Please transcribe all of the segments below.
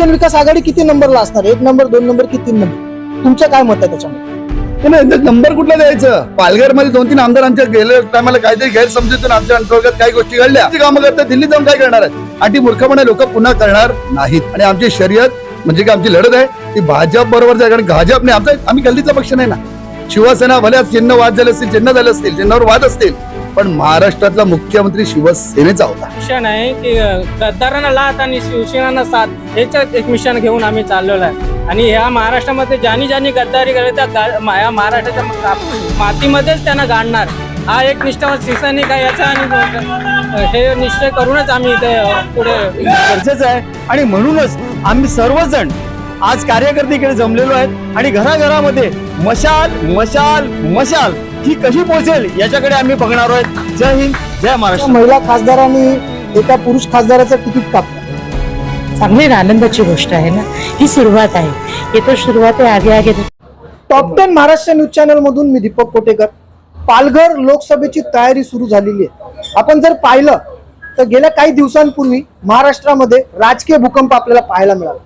बहुजन विकास आघाडी किती नंबरला असणार? एक नंबर दोन नंबर की तीन नंबर? तुमचं काय मत आहे त्याच्यामध्ये? नंबर कुठला द्यायचं? पालघरमध्ये दोन तीन आमदार आमच्या गेले टायमाला काहीतरी गैरसमजुतीतून आमच्या अंतर्गत काही गोष्टी घडल्या. ती कामं करतात दिल्लीत जाऊन काय करणार आहेत? आणि ती मूर्खपणे लोक पुन्हा करणार नाहीत. आणि आमची शर्यत म्हणजे की आमची लढत आहे ती भाजप बरोबर आहे कारण भाजपने आमचा आम्ही गल्लीचा पक्ष नाही ना. शिवसेना भले चिन्ह वाद झाले असतील चिन्ह झाले असतील चिन्हावर वाद असतील. पण महाराष्ट्रातला मुख्यमंत्री शिवसेनेचा होता. मिशन आहे की गद्दारांना लात आणि शिवसेना साथ हेच एक मिशन घेऊन आम्ही चाललेलो आहे. आणि ह्या महाराष्ट्रामध्ये ज्यांनी ज्यांनी गद्दारी केली त्या गा- मा- या महाराष्ट्राच्या मातीमध्येच त्यांना गाडणार. हा एक निष्ठावान शिवसैनिक आहे याचा आणि हे निश्चय करूनच आम्ही इथे पुढे गरजेचं आहे. आणि म्हणूनच आम्ही सर्वजण आज कार्यकर्तेकडे जमलेलो आहेत. आणि घराघरामध्ये मशाल मशाल मशाल ही कशी पोहोचेल याच्याकडे आम्ही बघणार आहोत. जय हिंद जय महाराष्ट्र. महिला खासदारांनी एका पुरुष खासदाराचं तिकीट कापलं चांगली आनंदाची गोष्ट आहे ना? ही सुरुवात आहे. ये तो सुरुवात आहे आगे आगे. Top ten Maharashtra news channel मधून मी दीपक कोटेकर. पालघर लोकसभेची तयारी सुरू झालेली आहे. आपण जर पाहिलं तर गेल्या काही दिवसांपूर्वी महाराष्ट्रामध्ये राजकीय भूकंप आपल्याला पाहायला मिळाला.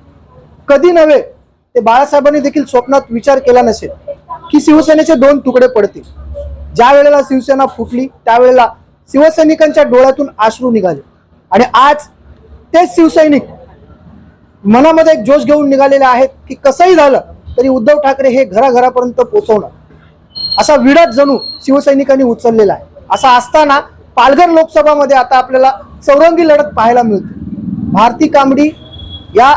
कधी नव्हे ते बाळासाहेबांनी देखील स्वप्नात विचार केला नसेल. की शिवसेनेचे दोन तुकडे पडतील. ज्या वेळेला शिवसेना फुटली त्यावेळेला शिवसैनिकांच्या डोळ्यातून आश्रू निघाले. आणि आज तेच शिवसैनिक मनामध्ये एक जोश घेऊन निघालेले आहेत की कसंही झालं तरी उद्धव ठाकरे हे घराघरापर्यंत पोहोचवणार असा विडत जणू शिवसैनिकांनी उचललेला आहे. असा असताना पालघर लोकसभामध्ये आता आपल्याला चौरंगी लढत पाहायला मिळते. भारती कांबडी या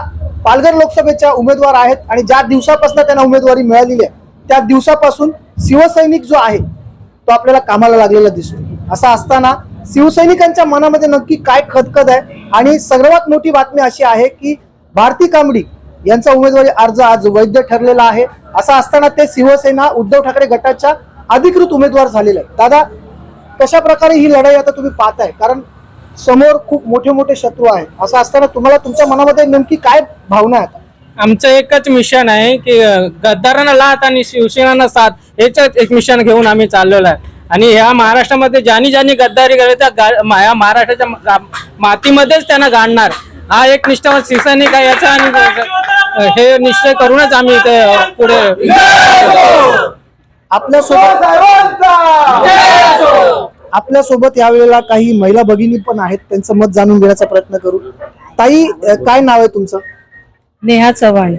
पालघर लोकसभेच्या उमेदवार आहेत आणि ज्या दिवसापासून त्यांना उमेदवारी मिळालेली आहे त्या दिवसापासून शिवसैनिक जो आहे तो आपल्याला कामाला लागलेला दिसतो असं असताना शिवसैनिकांच्या मनामध्ये नक्की काय खदखद आहे? आणि सर्वात मोठी बातमी अशी आहे की भारती कांबडी यांचा उमेदवारी अर्ज आज वैध ठरलेला आहे. असं असताना ते शिवसेना उद्धव ठाकरे गटाच्या अधिकृत उमेदवार झालेले आहेत. दादा कशा प्रकारे ही लढाई आता तुम्ही पाहताय? कारण समोर खूप मोठे मोठे शत्रू आहे असं असताना तुम्हाला तुमच्या मनामध्ये नेमकी काय भावना आहे आमचं एकच मिशन आहे की गद्दारांना लात आणि शिवसेनांना साथ हेच एक मिशन घेऊन आम्ही चाललेलो आहे. आणि ह्या महाराष्ट्रामध्ये ज्यांनी ज्यांनी गद्दारी केली त्या ह्या महाराष्ट्राच्या मातीमध्येच त्यांना गाडणार. हा एक निष्ठावान शिवसैनिक आहे याचा आणि हे निश्चय करूनच आम्ही इथे पुढे आपल्यासोबत आपल्यासोबत यावेळेला काही महिला भगिनी पण आहेत त्यांचं मत जाणून घेण्याचा प्रयत्न करू. ताई काय नाव आहे तुमचं? नेहा चव्हाण.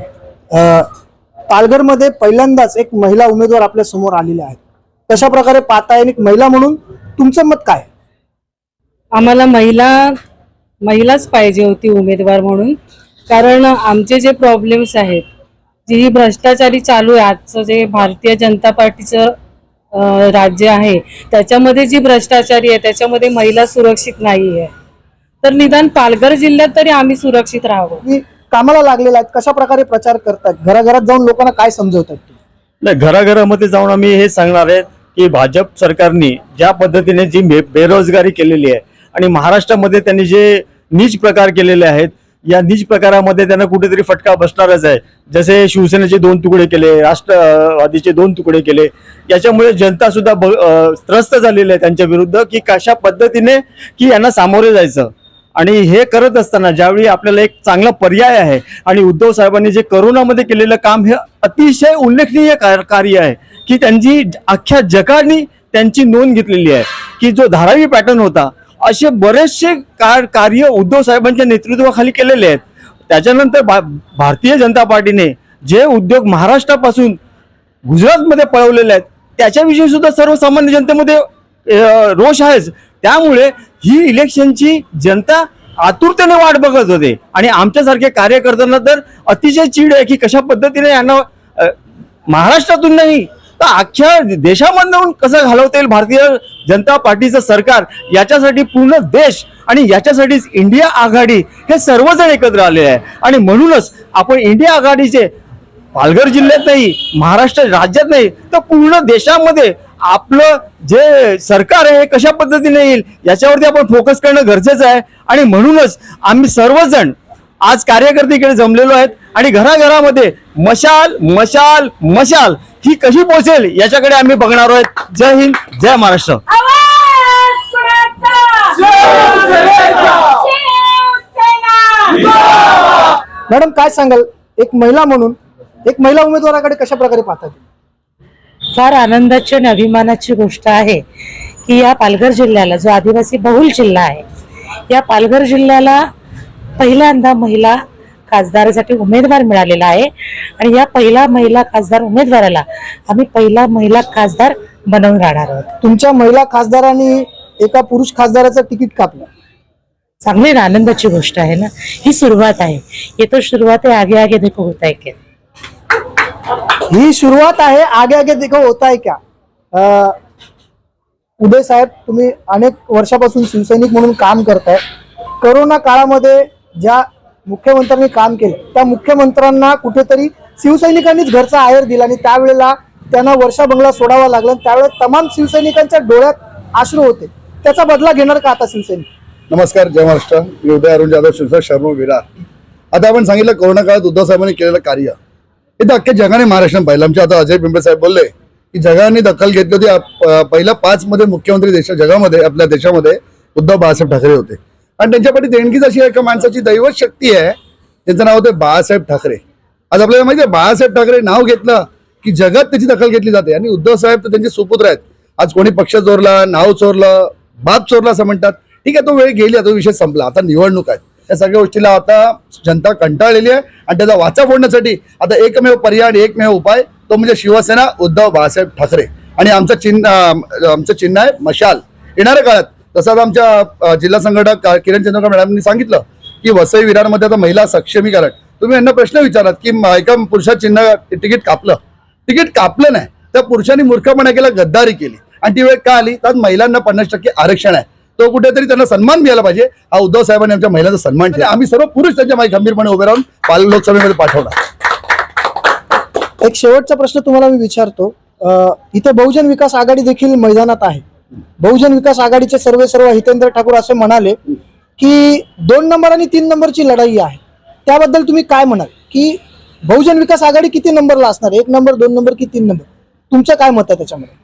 पालघरमध्ये पहिल्यांदाच एक महिला उमेदवार आपल्यासमोर आलेल्या आहेत. कशा प्रकारे पाहताय आणि एक महिला म्हणून तुमचं मत काय? आम्हाला महिला महिलाच पाहिजे होती उमेदवार म्हणून. कारण आमचे जे प्रॉब्लेम्स आहेत जी ही भ्रष्टाचारी चालू आहे आजचं जे भारतीय जनता पार्टीचं राज्य आहे त्याच्यामध्ये जी भ्रष्टाचारी आहे त्याच्यामध्ये महिला सुरक्षित नाही आहे तर निदान पालघर जिल्ह्यात तरी आम्ही सुरक्षित राहावं. कामाला लागलेला आहेत कशा प्रकारे प्रचार करतात घराघरात जाऊन लोकांना काय समजवतात? नाही घराघरामध्ये जाऊन आम्ही हे सांगणार आहे की भाजप सरकारने ज्या पद्धतीने जी बे- बेरोजगारी केलेली आहे आणि महाराष्ट्रामध्ये त्यांनी जे नीच प्रकार केलेले आहेत या नीच प्रकारामध्ये त्यांना कुठेतरी फटका बसणारच आहे. जसे शिवसेनेचे दोन तुकडे केले राष्ट्रवादीचे दोन तुकडे केले याच्यामुळे जनता सुद्धा त्रस्त झालेली आहे त्यांच्या विरुद्ध की कशा पद्धतीने की यांना सामोरे जायचं. आणि हे करत असताना ज्यावेळी आपल्याला एक चांगला पर्याय आहे आणि उद्धव साहेबांनी जे करोनामध्ये केलेलं काम हे अतिशय उल्लेखनीय कार्य आहे की त्यांची अख्ख्या जगाने त्यांची नोंद घेतलेली आहे की जो धारावी पॅटर्न होता असे बरेचसे कार कार्य उद्धव साहेबांच्या नेतृत्वाखाली केलेले आहेत. त्याच्यानंतर भा- भारतीय जनता पार्टीने जे उद्योग महाराष्ट्रापासून गुजरातमध्ये पळवलेले आहेत त्याच्याविषयी सुद्धा सर्वसामान्य जनतेमध्ये रोष आहेच. त्यामुळे ही इलेक्शनची जनता आतुरतेने वाट बघत होते. आणि आमच्यासारख्या कार्यकर्त्यांना तर अतिशय चीड आहे की कशा पद्धतीने यांना महाराष्ट्रातून नाही तर अख्ख्या देशामधून कसं घालवता येईल भारतीय जनता पार्टीचं सरकार याच्यासाठी पूर्ण देश आणि याच्यासाठीच इंडिया आघाडी हे सर्वजण एकत्र आले आहे. आणि म्हणूनच आपण इंडिया आघाडीचे पालघर जिल्ह्यात नाही महाराष्ट्र राज्यात नाही तर पूर्ण देशामध्ये आपलं जे सरकार आहे हे कशा पद्धतीने येईल याच्यावरती आपण फोकस करणं गरजेचं आहे. आणि म्हणूनच आम्ही सर्वजण आज कार्यकर्तेकडे जमलेलो आहेत आणि घराघरामध्ये मशाल मशाल मशाल ही कशी पोहोचेल याच्याकडे आम्ही बघणार आहोत. जय हिंद जय महाराष्ट्र. आवाज कुणाचा? शिवसेना! मॅडम काय सांगाल? एक महिला म्हणून एक महिला उमेदवाराकडे कशा प्रकारे पाहतात? फार आनंदाची आणि अभिमानाची गोष्ट आहे की या पालघर जिल्ह्याला जो आदिवासी बहुल जिल्हा आहे या पालघर जिल्ह्याला पहिल्यांदा महिला खासदारासाठी उमेदवार मिळालेला आहे. आणि या पहिला महिला खासदार उमेदवाराला आम्ही पहिला महिला खासदार बनवून राहणार आहोत. तुमच्या महिला खासदारांनी एका पुरुष खासदाराचं तिकीट कापलं. चांगली आनंदाची गोष्ट आहे ना. ही सुरुवात आहे. ये तो शुरुआत आहे आगे आगे देखो होता है ही सुरुवात आहे आगे आगे देखो होताय आहे क्या? अं, उदय साहेब तुम्ही अनेक वर्षापासून शिवसैनिक म्हणून काम करताय. करोना काळामध्ये ज्या मुख्यमंत्र्यांनी काम केलं त्या मुख्यमंत्र्यांना कुठेतरी शिवसैनिकांनीच घरचा आहेर दिला आणि त्यावेळेला त्यांना वर्षा बंगला सोडावा लागला आणि त्यावेळेस तमाम शिवसैनिकांच्या डोळ्यात आश्रू होते. त्याचा बदला घेणार का आता शिवसैनिक? नमस्कार जय महाराष्ट्र. मी उदय अरुण जाधव शिवसेना शर्मा विरार. आता आपण सांगितलं कोरोना काळात उद्धव साहेबांनी केलेलं कार्य. हे तर अख्ख्या जगाने महाराष्ट्रात पाहिलं. आमच्या आता अजय पिंपळे साहेब बोलले की जगाने दखल घेतली होती. पहिल्या पाच मध्ये मुख्यमंत्री देशा जगामध्ये आपल्या देशामध्ये उद्धव बाळासाहेब ठाकरे होते. आणि त्यांच्यापाठी देणगीच अशी एका माणसाची दैवत शक्ती आहे. त्यांचं नाव होतं बाळासाहेब ठाकरे. आज आपल्याला माहिती आहे बाळासाहेब ठाकरे नाव घेतलं की जगात त्याची दखल घेतली जाते. आणि उद्धव साहेब तर त्यांचे सुपुत्र आहेत. आज कोणी पक्ष चोरला नाव चोरलं बाप चोरला असं म्हणतात. ठीक आहे तो वेळ गेली तो विषय संपला. आता निवडणूक आहे. या सगळ्या गोष्टीला आता जनता कंटाळलेली आहे आणि त्याचा वाचा फोडण्यासाठी आता एकमेव पर्याय आणि एकमेव उपाय तो म्हणजे शिवसेना उद्धव बाळासाहेब ठाकरे. आणि आमचं चिन्ह आमचं चिन्ह आहे मशाल. येणाऱ्या काळात तसंच आमच्या जिल्हा संघटक किरण चंद्रकर मॅडमनी सांगितलं की वसई विरारमध्ये आता महिला सक्षमीकरण. तुम्ही यांना प्रश्न विचारात की एका पुरुषा चिन्ह तिकीट कापलं? तिकीट कापलं नाही. त्या पुरुषांनी मूर्खपणा केला गद्दारी केली. आणि ती वेळ का आली? त्यात महिलांना पन्नास टक्के आरक्षण आहे. तो कुठेतरी त्यांना सन्मान मिळाला पाहिजे. हा उद्धव साहेबांनी आमच्या महिलांचा सन्मान केला आम्ही सर्व पुरुष त्यांच्या मागे खंबीरपणे उभे राहून पाल लोकसभेमध्ये पाठवणार एक शेवटचा प्रश्न तुम्हाला मी विचारतो. इथे बहुजन विकास आघाडी देखील मैदानात आहे. बहुजन विकास आघाडीचे सर्वे सर्व हितेंद्र ठाकूर असे म्हणाले की दोन नंबर आणि तीन नंबरची लढाई आहे. त्याबद्दल तुम्ही काय म्हणाल? की बहुजन विकास आघाडी किती नंबरला असणार? एक नंबर दोन नंबर की तीन नंबर? तुमचं काय मत आहे त्याच्यामध्ये?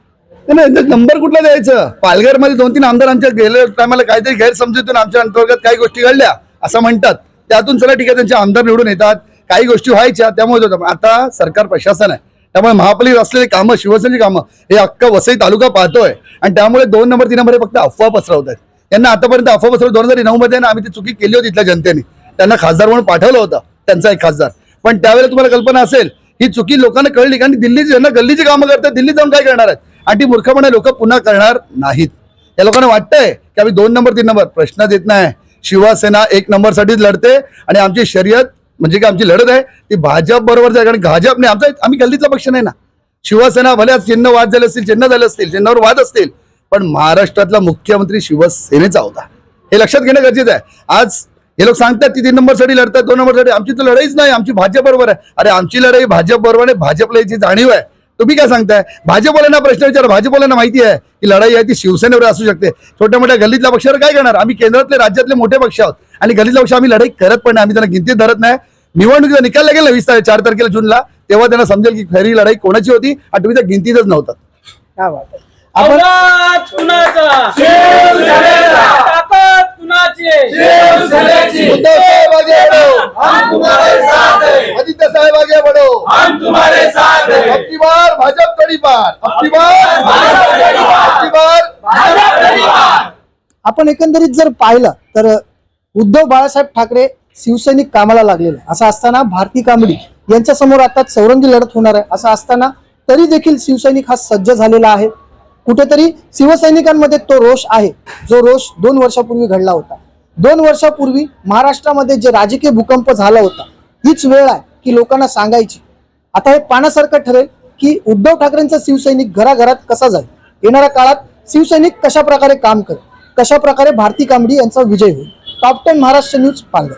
नाही, नंबर कुठला द्यायचं? पालघरमध्ये दोन तीन आमदार आमच्या गेल्या टायमाला काहीतरी गैरसमजुतीतून आमच्या अंतर्गत काही गोष्टी घडल्या असं म्हणतात. त्यातून चला ठीक आहे त्यांचे आमदार निवडून येतात. काही गोष्टी व्हायच्या त्यामुळे होतं आता सरकार प्रशासन आहे. त्यामुळे महापालिकेत असलेली कामं शिवसेनेची कामं हे अख्खा वसई तालुका पाहतोय. आणि त्यामुळे दोन नंबर तीन नंबर हे फक्त अफवा पसरवत आहेत. त्यांना आतापर्यंत अफवा पसरव दोन हजार नऊ मध्ये ना आम्ही ती चुकी केली होती इथल्या जनतेने. त्यांना खासदार म्हणून पाठवलं होतं त्यांचा एक खासदार. पण त्यावेळेला तुम्हाला कल्पना असेल ही चुकी लोकांना कळली कारण दिल्लीची ज्यांना गल्लीची कामं करतात दिल्लीत जाऊन काय करणार आहेत? आणि ती मूर्खपणे लोक पुन्हा करणार नाहीत. या लोकांना वाटतंय की आम्ही दोन नंबर तीन नंबर प्रश्न देत नाही. शिवसेना एक नंबरसाठीच लढते आणि आमची शर्यत म्हणजे की आमची लढत आहे ती भाजप बरोबर आहे कारण भाजपने आमचा आम्ही गल्लीतला पक्ष नाही ना. शिवसेना भले चिन्ह वाद झाले असतील चिन्ह झाले असतील चिन्हावर वाद असतील. पण महाराष्ट्रातला मुख्यमंत्री शिवसेनेचा होता. हे लक्षात घेणं गरजेचं आहे. आज हे लोक सांगतात ती तीन नंबरसाठी लढतात दोन नंबरसाठी. आमची तर लढाईच नाही आमची भाजप बरोबर आहे. अरे आमची लढाई भाजप बरोबर आहे भाजपला याची जाणीव आहे. तुम्ही काय सांगताय? भाजपवाल्यांना प्रश्न विचारा. भाजपवाल्यांना माहिती आहे की लढाई आहे ती शिवसेनेवर असू शकते. छोट्या मोठ्या गल्लीतल्या पक्षावर काय करणार? आम्ही केंद्रातले राज्यातले मोठे पक्ष आहोत. आणि गल्लीतल्या पक्ष आम्ही लढाई करत पण नाही. आम्ही त्यांना गिनतीत धरत नाही. निवडणुकीचा निकाल लागेल ना वीस तारीख चार तारखेला जूनला. तेव्हा त्यांना समजेल की खरी लढाई कोणाची होती आणि तुम्ही त्या गिनतीतच नव्हतात. काय बात आहे. आपण साहेब आगे बढ़ो. आदित्य साहेब आगे बढ़ो. अब की बार आपण एकंदरीत जर पाहिलं तर उद्धव बाळासाहेब ठाकरे शिवसैनिक कामाला लागलेले असं असताना भारती कांबडी यांच्या समोर आता चौरंगी लढत होणार आहे. असं असताना तरी देखील शिवसैनिक हा सज्ज झालेला आहे. कुठेतरी शिवसैनिकांमध्ये तो रोष आहे. जो रोष दोन वर्षापूर्वी घडला होता. दोन वर्षापूर्वी महाराष्ट्रामध्ये जे राजकीय भूकंप झाला होता हीच वेळ आहे की लोकांना सांगायची. आता हे पाण्यासारखं ठरेल. की उद्धव ठाकरेंचा शिवसैनिक घराघरात कसा जाईल? येणाऱ्या काळात शिवसैनिक कशा प्रकारे काम करेल? कशा प्रकारे भारती कांबडी यांचा विजय होईल? Top ten Maharashtra news Palghar.